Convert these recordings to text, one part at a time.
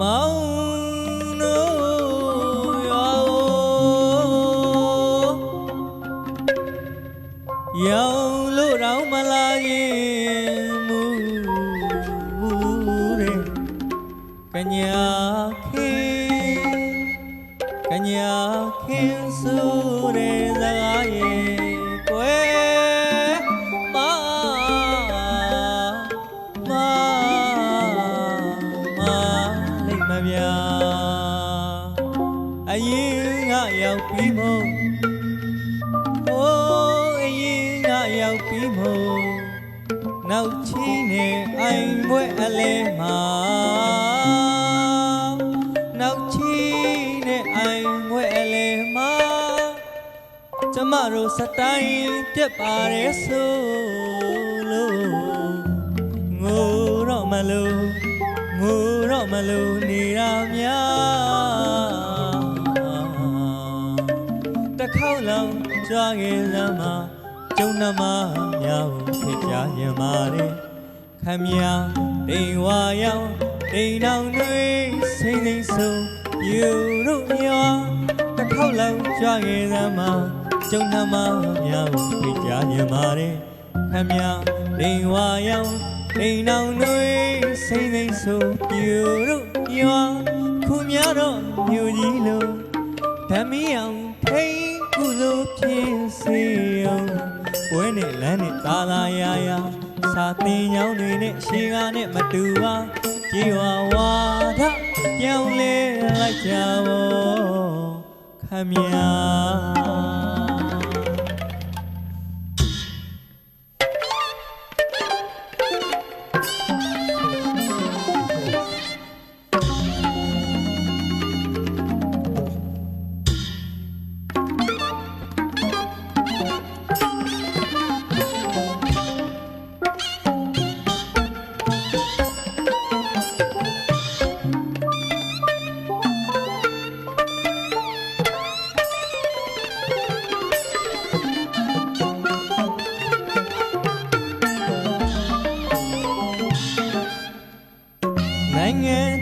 မောင်တို့ရောရောင်လို့တော့မလာရင်မူတဲ့ကညာခေကညာခေဆိုတဲ့စကားရဲ့ ရောက်ပြီးမို့နောက်ချီနဲ့အိုင်ဘွဲအလဲမှာနောက်ချီနဲ့အိုင်ဘွဲအလဲမှာကျမတို့စတိုင်းပြက်ပါရဲဆိုလို့ငိုတော့မလို့ငိုတော့မလို့နေတာများတစ်ခေါက်လုံးကြွားခဲ့စမ်းမှာ ကျုံနှမများကိုဖိတ်ကြားရင်ပါတယ်ခမညာတိမ်ဝါရောက်တိမ်တောင်တွေစိမ့်စိမ့်ဆုံးယူတို့ရောတစ်ခေါက်လုံးကြွားခဲ့စမ်းမှာကျုံနှမများကိုဖိတ်ကြားရင်ပါတယ်ခမညာတိမ်ဝါရောက်တိမ်တောင်တွေစိမ့်စိမ့်ဆုံးယူတို့ရောခုများတော့မြို့ကြီးလုံးဓမီအောင်ထိန်ကုသိုလ်ဖြစ်စေအောင် ဝဲနဲ့လမ်းနဲ့သာသာယာယာစာတင်ကြောင်းတွေနဲ့ရှေးကားနဲ့မတူပါကြေးဝါဝါဒပြောင်းလဲလိုက်ကြပါခမညာ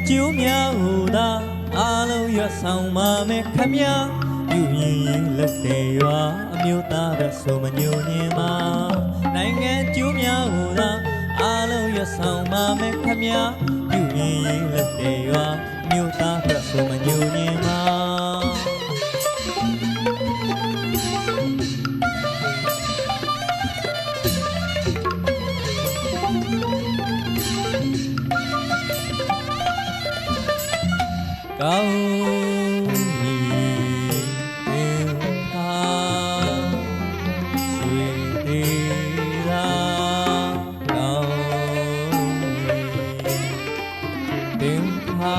ကျိုးများဟူသာအားလုံးရွတ်ဆောင်ပါမယ်ခမညာယူရင်ရင်လက်တယ်ရွာအမျိုးသားပဲဆိုမညိုညင်ပါနိုင်ငံကျိုးများဟူသာအားလုံးရွတ်ဆောင်ပါမယ်ခမညာယူရင်ရင်လက်တယ်ရွာအမျိုးသားပဲဆို ကောင်းပြီသင်သာဆွေသေးသာကောင်းပြီသင်သာ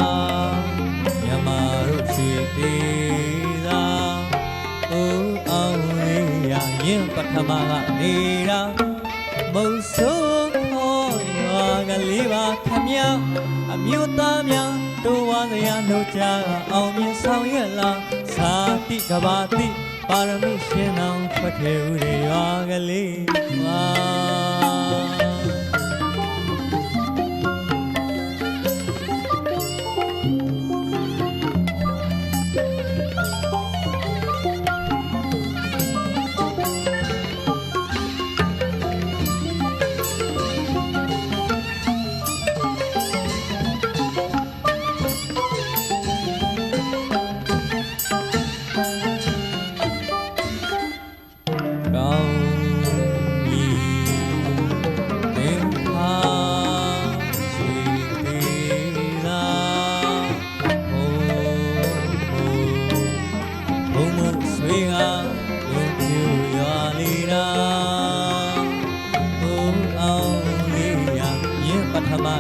မြမတို့ဆွေသေးသာအိုးအောင်လေးရရ ကလေးပါခမညာအမျိုးသားများတို့ဝါစရာနှုတ်ကြအောင်မြင်ဆောင်ရလားသာတိကဘာတိပါရမီရှင်အောင်ဖတ်ထေဦးတွေရွာကလေးပါ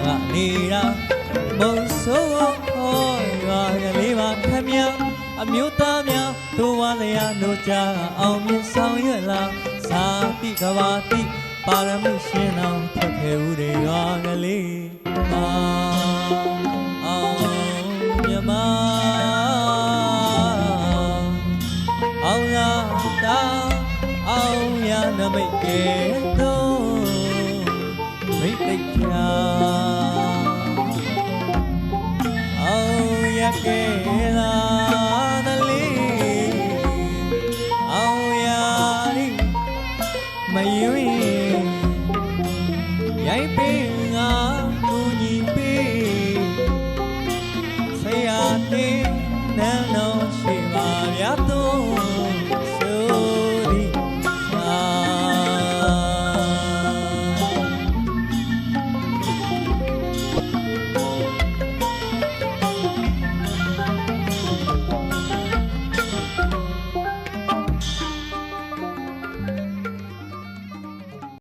ကနေရာဘုံဆိုးခေါ်ရွာကလေးပါခမညာအမျိုးသားများတို့ဝါလျာတို့ကြအောင်မြင်ဆောင်ရွက်လာသာတိကဘာတိပါရမီရှင်အောင်ထွက်ခဲ့ဦးတွေရွာကလေးပါအောင်မြမအောင်လာတာအောင်ရနမိတ်ကဲတော့မိတ်တိတ်ချာ que